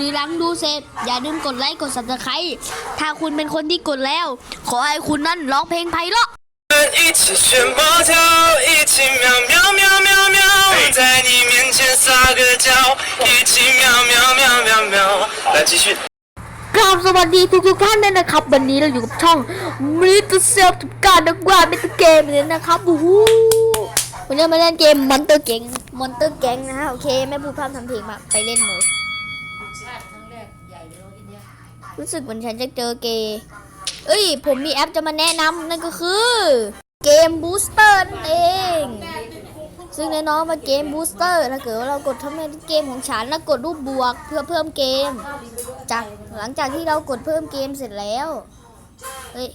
หรือหลังดูเสร็จ อย่าลืมกดไลค์กด subscribe ถ้าคุณเป็นคนที่กดแล้ว ขอให้คุณนั่นร้องเพลงไพเราะ 一起学猫叫，一起喵喵喵喵喵，在你面前撒个娇，一起喵喵喵喵喵。来继续。 กราบสวัสดีทุกทุกๆท่านด้วยนะครับ วันนี้เราอยู่กับช่องมิสเตอร์เซลทุกการนักว่ามิสเตอร์เกมเลยนะครับโอ้โหวันนี้มาเล่นเกมมอนเตอร์เกงมอนเตอร์แกงนะฮะโอเคไม่พูดพร่ำทำเพลงมาไปเล่นเลย ใช่ครั้งแ รู้สึกเหมือนฉันจะเจอเกย์เอ้ย ผมมีแอปจะมาแนะนำนั่นก็คือเกมบูสเตอร์นั่นเอง ซึ่งแน่นอนว่าเกมบูสเตอร์ถ้าเกิดว่าเรากดทำให้เกมของฉันแล้วกดรูปบวกเพื่อเพิ่มเกม จากหลังจากที่เรากดเพิ่มเกมเสร็จแล้ว เฮ้ย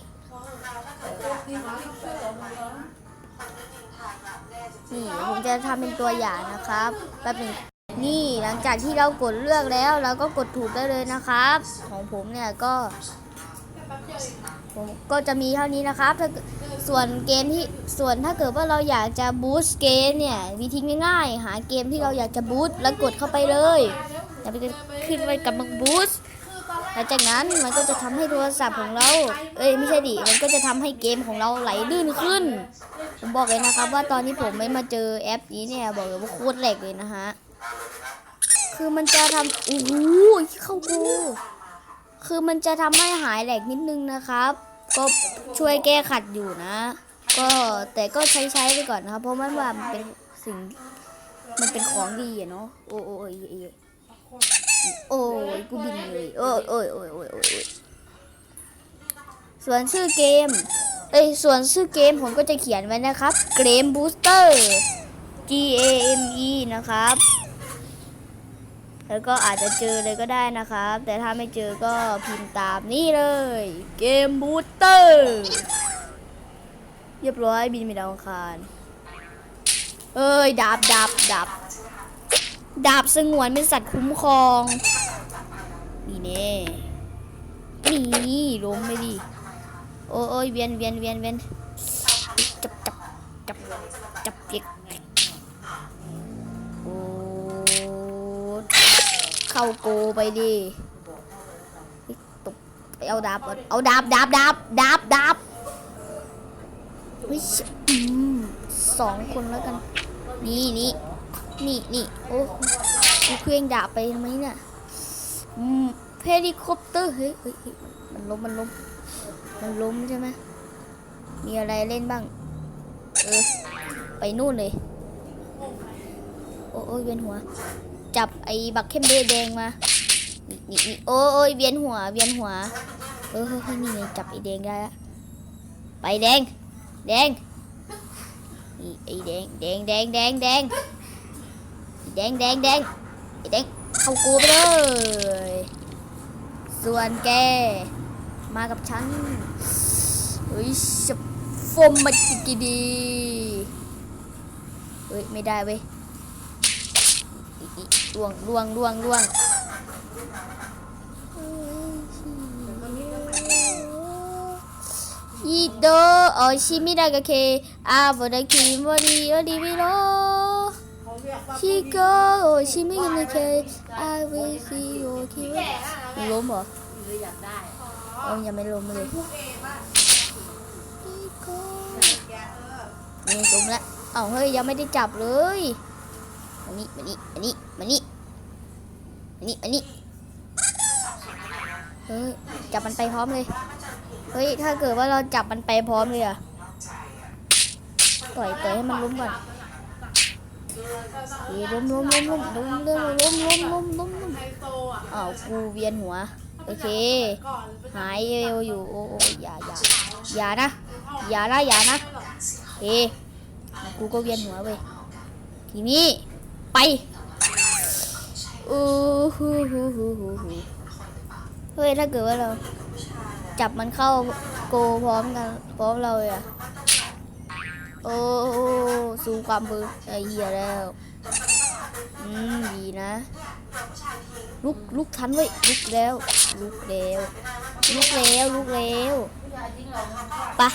นี่ผมจะทำเป็นตัวอย่างนะครับแป๊บนึง นี่หลังจากที่เรากดเลือกแล้ว เราก็กดถูกได้เลยนะครับ ของผมเนี่ยก็ ผมก็จะมีเท่านี้นะครับถ้าส่วนเกมที่ส่วนถ้าเกิดว่าเราอยากจะบูสต์เกมเนี่ยวิธีง่ายๆ หาเกมที่เราอยากจะบูสต์แล้วกดเข้าไปเลยแล้วมันจะขึ้นไว้กำลังบูสต์หลังจากนั้นมันก็จะทำให้โทรศัพท์ของเรา เอ้ยไม่ใช่ดิ มันก็จะทำให้เกมของเราไหลลื่นขึ้น ผมบอกเลยนะครับว่าตอนที่ผมไม่มาเจอแอปนี้เนี่ย บอกเลยว่าโคตรแหลกเลยนะฮะ คือมันจะทำโอ้โหเข้ากูคือมันจะทำให้หายแหลกนิดนึงนะครับ ก็ช่วยแก้ขัดอยู่นะ ก็แต่ก็ใช้ใช้ไปก่อนนะครับ เพราะมันว่ามันเป็นสิ่งมันเป็นของดีอะเนาะโอ้โอ้ยโอ้ยโอ้ยกูบินเลยโอ้ยโอ้ยโอ้ยโอ้ยโอ้ยโอ้ยส่วนชื่อเกมเอ้ยส่วนชื่อเกมผมก็จะเขียนไว้นะครับเกมบูสเตอร์ G A M E นะครับ แล้วก็อาจจะเจอเลยก็ได้นะครับ แต่ถ้าไม่เจอก็พิมพ์ตามนี่เลย เกมบูสเตอร์เรียบร้อยบินไปดาวอังคาร เอ้ยดาบดาบดาบดาบสงวนเป็นสัตว์คุ้มครอง นี่เน่นี่ล้มไปดิโอ้ยโอ้ยเวียนเวียนเวียนเวียน เข้าโกไปดิตบไปเอาดาบก่อนเอาดาบดาบดาบดาบดาบสองคนแล้วกัน นี่นี่นี่นี่โอ้กูเครื่องดาบไปทำไมเนี่ยอืมเฮลิคอปเตอร์เฮ้ยเฮ้ยมันล้มมันล้มมันล้มใช่ไหมมีอะไรเล่นบ้าง เออ ไปนู่นเลย โอ้โอ้ยเวียนหัว จับไอ้บักเข้มเบแดงมานี่นี่โอ้ยเวียนหัวเวียนหัวเออเฮ้ยนี่ไงจับไอ้แดงได้ละไปแดง แดงนี่ไอ้แดงแดงแดงแดงแดงแดงแดงแดงไอ้แดงเข้ากูไปเลย ส่วนแกมากับฉันเฮ้ยฟมมาจิกดีเฮ้ยไม่ได้เว้ย ล่วงล่วงล่วงล่วงอีโดโอชิมิดากะเคอาบดาคิมวดีโอดีวิโรชิโกโอชิมิกะเคอาเวซิโอคิวล้มเหรอหรืออยากได้เอายังไม่ล้มเลยนี่ล้มแล้วเอาเฮ้ยยังไม่ได้จับเลย มานี่มานี่มานี่มานี่มานี่มานี่เฮ้ยจับมันไปพร้อมเลย เฮ้ย ถ้าเกิดว่าเราจับมันไปพร้อมเลยอะปล่อยปล่อยให้มันล้มก่อนเฮ้ยล้มล้มล้มล้มล้มล้มล้มล้มล้มล้มล้มอ้าวกูเวียนหัว โอเค หายเร็วอยู่ โอ้โอ้อย่าอย่าอย่านะ อย่านะอย่านะเฮ้กูก็เวียนหัวเว้ยทีนี้ ไปอู้หูหูหูหูหูเฮ้ยถ้าเกิดว่าเราจับมันเข้าโกพร้อมกันพร้อมเราเลยอะโอ้สู้ความมือไอเหี้ยแล้วอืมดีนะลุกลุกทันเว้ยลุกแล้วลุกแล้วลุกแล้วลุกแล้วไปะ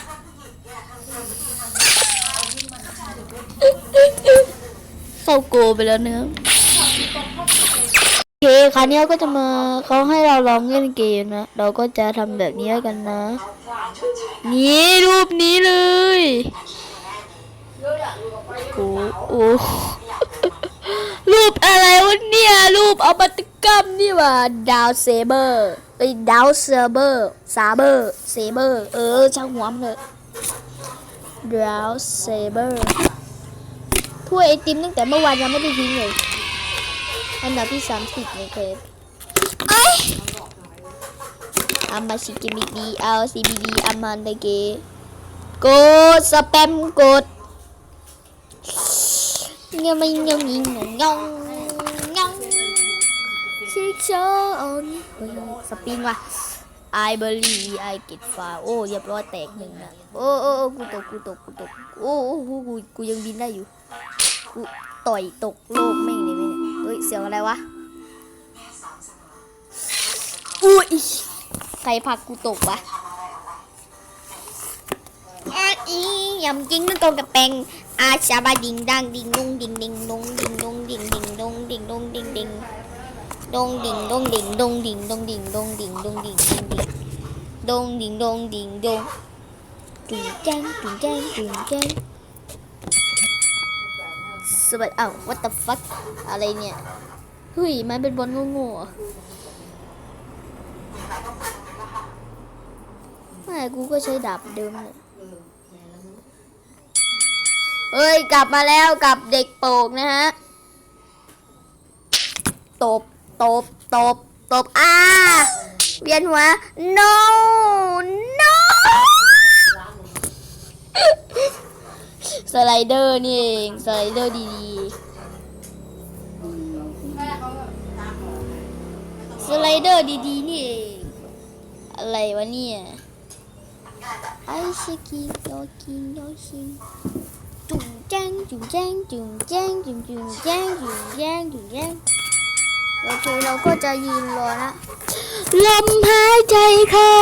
เข้าโกไปแล้วเนื้อะเคคราวนี้ก็จะมาเขาให้เราลองเล่นเกมนะ เราก็จะทำแบบนี้กันนะ นี่รูปนี้เลยโอ้โอ้รูปอะไรวะเนี่ย รูปเอาบัตกรรมนี่ว่าดาวเซเบอร์ไอ้ดาวเซเบอร์ซาเบอร์เซเบอร์ เออช่างหัวมันเลยดาวเซเบอร์ ถ้วยไอติมตั้งแต่เมื่อวานยังไม่ได้ทิ้งเลย อันดับที่สามสิบในเกมไอ้อามาชิกิมิดีเอาซีบีดีอามันเดเกกดสแปมกดเงี้ยไม่เงี้ยงิงงงงงชิคโชออนสปินว่ะ I believe I get far โอ้เรียบร้อยแตกหนึ่งนะโอ้โอ้โอ้กูตกกูตกกูตกโอ้โอ้กูกูกูยังบินได้อยู่กู ต่อยตกโลกแม่งเลยไหมเนี่ยเฮ้ยเสียงอะไรวะอุ้ยใครผักกูตกวะอาอียำจริงนึกตรงกับแปงอาชาบาดิงดังดิงดงดิงดิงดงดิงดงดิงดิงดงดิงดงดิงดิงดงดิงดงดิงดงดิงดงดิงดงดิงดงดิงดงดิงดงดิงดงดิงดงตึงแจ้งตึ สวัสดีอ้าว what the fuck อะไรเนี่ยเฮ้ยมันเป็นบอลโง่ๆอไม่กูก็ใช้ดาบเดิมเลยเฮ้ย กลับมาแล้วกับเด็กโปกนะฮะ ตบ ตบ ตบ ตบอ่าเวียนหัว no no สไลเดอร์นี่เองสไลเดอร์ดีๆสไลเดอร์ดีๆนี่เองอะไรวะเนี่ยไอชิกิโยกิโยชิจุ่มแจ้งจุ่มแจ้งจุ่มแจ้งจุ่มจุ่มแจ้งจุ่มแจ้งจุ่มแจ้งโอเคเราก็จะยืนรอนะลมหายใจเข้า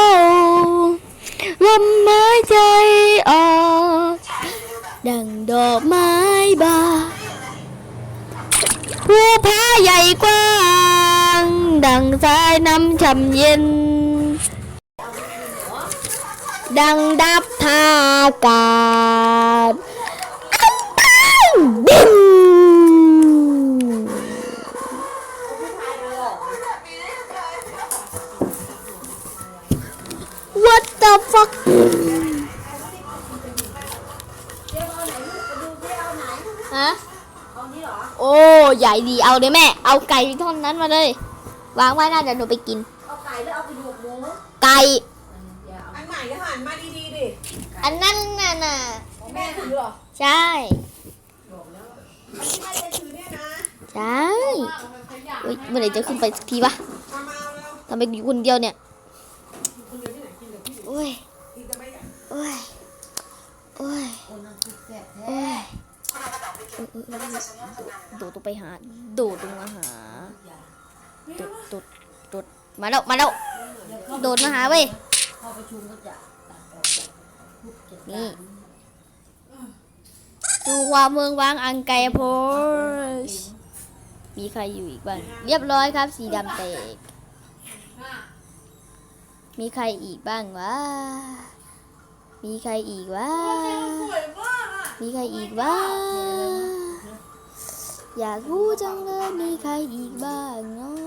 ลมหายใจออก ดังดอกไม้บานภูผาใหญ่กว้าง ดังสายน้ำช่ำเย็น ดังดับทากาศอันปังบิน What the fuck ะโอ้ใหญ่ดีเอาเลยแม่ เอาไก่ท่อนนั้นมาเลย วางไว้น่าจะหนูไปกิน เอาไก่แล้วเอาไปดูกหมูไก่อันใหม่ก็หันมาดีๆดิ อันนั้นน่ะน่ะแม่ถือเหรอใช่ที่แม่จะถือเนี่ยนะใช่เฮ้ยเมื่อไหร่จะขึ้นไปสักทีวะมามาเอาเร็วทำไมอยู่คนเดียวเนี่ยคนเดียวที่ไหนกินเดี๋ยวพี่โอ้ยกินจะไม่อยากโอ้ยโอ้ยคนนั้นคือแซ่บแท้โอ้ย โดดลงไปหา โดดลงมาหาโดดโดดโดดมาแล้ว มาแล้ว โดดมาหาเว้ยนี่ดูความเมืองวางอังไกโพสมีใครอยู่อีกบ้าง เรียบร้อยครับ สีดำแตก มีใครอีกบ้างวะ มีใครอีกวะ มีใครอีกวะอยากรู้จังเลยมีใครอีกบ้างเนาะ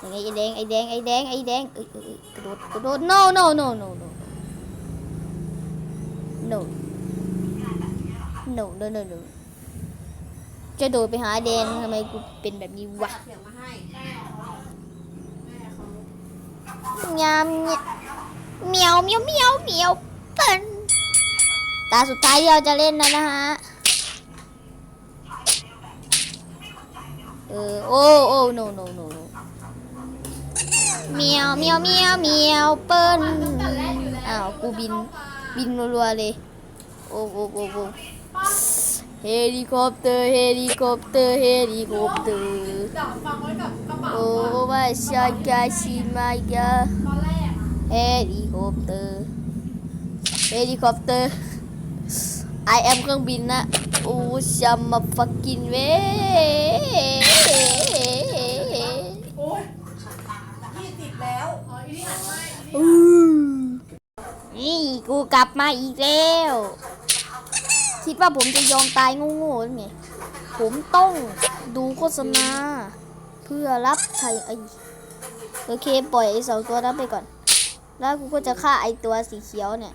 ยังไงไอแดงไอแดงไอแดงไอแดงเอ้ยเอ้ยเอ้ยกระโดดกระโดด no no no no no no no no no no จะโดดไปหาแดงทำไมกูเป็นแบบนี้วะเสียงมาให้ยามเนี่ยเหมียวเหมียวเหมียวเหมียวเปิ้น ตาสุดท้ายที่เราจะเล่นนะนะฮะ เออ โอ้โอ้ no no no เมียวเมียวเมียวเมียวเปิ้นอ้าว กูบิน บินรัวๆเลย โอ้โอ้โอ้โอ้เฮลิคอปเตอร์ เฮลิคอปเตอร์ เฮลิคอปเตอร์ โอ้ว่าชากาชิมายาเฮลิคอปเตอร์ เฮลิคอปเตอร์ I am เครื่องบินนะโอ้ชามาฟักกินเว้โอ้แล้วอ๋ออีนี่หันไม่อีนี่อือนี่กูกลับมาอีกแล้ว คิดว่าผมจะยอมตายโง่ๆหรือไงผมต้องดูโฆษณา เพื่อรับใช้ไอโอเค ปล่อยไอสองตัวนั้นไปก่อน แล้วกูก็จะฆ่าไอตัวสีเขียวเนี่ย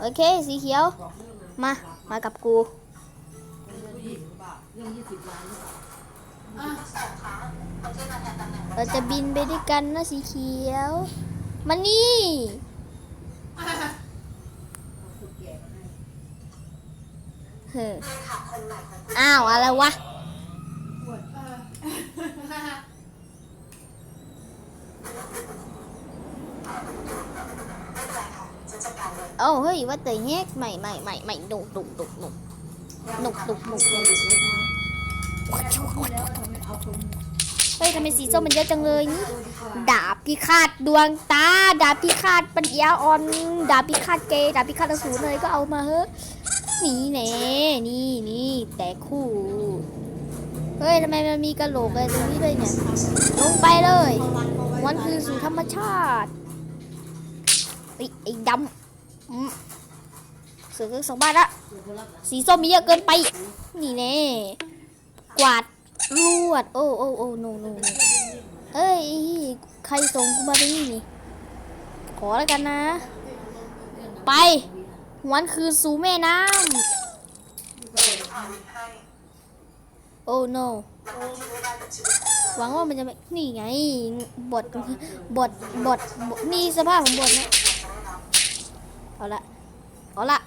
โอเค สีเขียว มา มากับกู เราจะบินไปด้วยกันนะสีเขียว มานี่ เฮ้ออ้าว อะไรวะ โอ้เฮ้ยว่าแต่แฮกใหม่ใหม่ใหม่ใหม่หนุกหนุกหนุกหนุกหนุกหนุกหนุกหนุกเฮ้ยทำไมสีส้มมันเยอะจังเลยนี่ดาบพิฆาตดวงตา ดาบพิฆาตปัญญาอ่อน ดาบพิฆาตเกย์ดาบพิฆาตอสูรเลยก็เอามาเฮ้ยนี่แน่นี่นี่แต่คู่เฮ้ยทำไมมันมีกระโหลกอะไรตรงนี้ด้วยเนี่ย ลงไปเลยมันคือสู่ธรรมชาติ ไอ้ไอ้ดำเสือกสองบ้านละสีส้มมีเยอะเกินไป นี่แน่กวาดลวด โอ้โอ้โอ้โนโนเอ้ย ใครส่งกูมาตรงนี้นี่ ขอแล้วกันนะ ไปหวนคือสู่แม่น้ำโอ้ no หวังว่ามันจะไม่ นี่ไง บท บท บทบทนี่สภาพของบทนะ เอาละเอาละ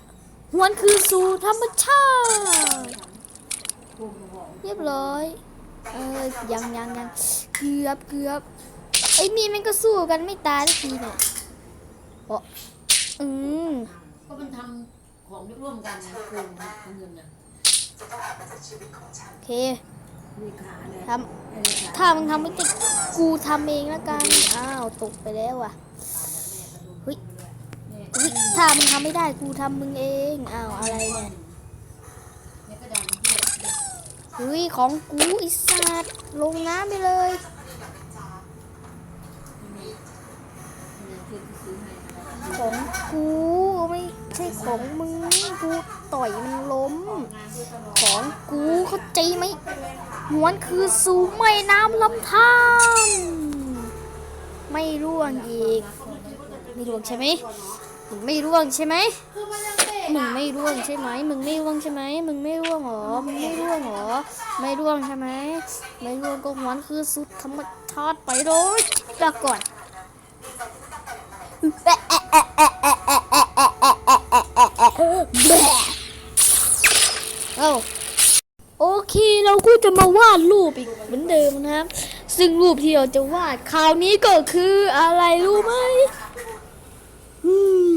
หวนคือสู่ธรรมชาติเรียบร้อย เออยังยังยังเกือบเกือบไอ้มีมันก็สู้กันไม่ตายสักทีเนี่ยโอ้อืมก็มันทำของร่วมกันนะโกงเงินน่ะโอเคมีขาเลยทำถ้ามึงทำไม่ติดกูทำเองละกัน อ้าว ตกไปแล้วอะเฮ้ย เฮ้ยถ้ามึงทำไม่ได้กูทำมึงเองอ้าวอะไรเนี่ยเฮ้ยของกูอิสัตลงน้ำไปเลยของกูไม่ใช่ของมึงกูต่อยมันล้ม ของกูเข้าใจไหมหวนคือสู่แม่น้ำลำธารไม่ร่วงอีกไม่ร่วงใช่ไหม มึงไม่ร่วงใช่ไหมคือมันยังเตะมึงไม่ร่วงใช่ไหมมึงไม่ร่วงใช่ไหมมึงไม่ร่วงเหรอมึงไม่ร่วงเหรอ ไม่ร่วงใช่ไหมไม่ร่วงก็หวนคือสุดธรรมชาติไปเลยลาก่อนเอ้าโอเคเราก็จะมาวาดรูปอีกเหมือนเดิมนะครับ ซึ่งรูปที่เราจะวาดคราวนี้ก็คืออะไรรู้ไหมอืม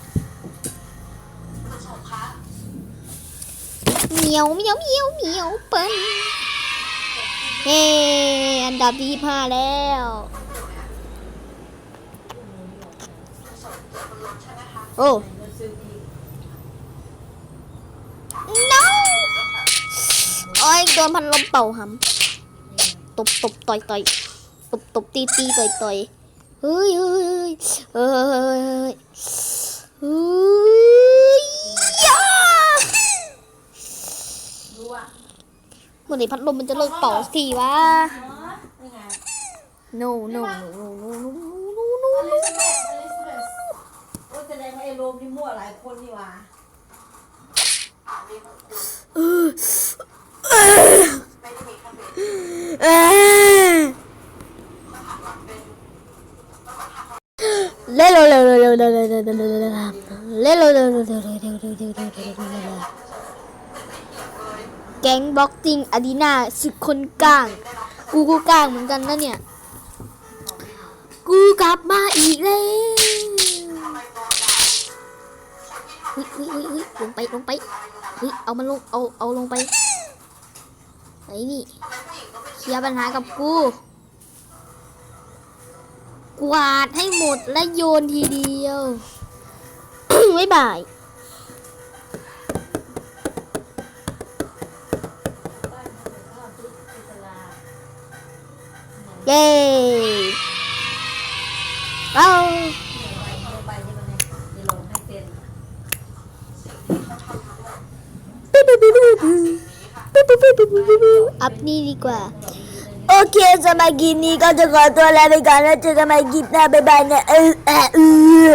เหมียวเหมียวเหมียวเหมียวเปิ้ลเฮ้อันดับที่ห้าแล้วโอ้ no โอ้ยโดนพันลมเป่าหำตบตบต่อยต่อยตบตบตีตีต่อยต่อยเฮ้ยเฮ้ยเฮ้ยเฮ้ยเฮ้ยเฮ้ยย่า รู้อะ เมื่อไหร่พัดลมมันจะเลิกเป่าสักทีวะนี่ไง no no no no no no no อลิซาเบธอลิซาเบธโอ้แสดงว่าไอ้โรมนี่มั่วหลายคนนี่หว่าเอ้ยเล่นเร็วเร็วเร็วเร็วเร็วเร็วเร็วเร็วเร็วเร็วเล่นเร็วเร็วเร็วเร็ว แก๊งบ็อกซิ่งอารีนาศึกคนกลาง กูก็กลางเหมือนกันนะเนี่ย กูกลับมาอีกแล้วเฮ้ยเฮ้ยเฮ้ยเฮ้ยลงไปลงไปเฮ้ยเอามันลงเอาเอาลงไปไอ้นี่เคลียร์ปัญหากับกูกวาดให้หมดและโยนทีเดียว บ๊ายบาย เย้เอาไปที่มันจะลงให้เป็นอัพนี่ดีกว่า โอเคสำหรับคลิปนี้ก็จะขอตัวลาไปก่อนแล้วเจอกันใหม่คลิปหน้าบ๊ายบายนะเออเออ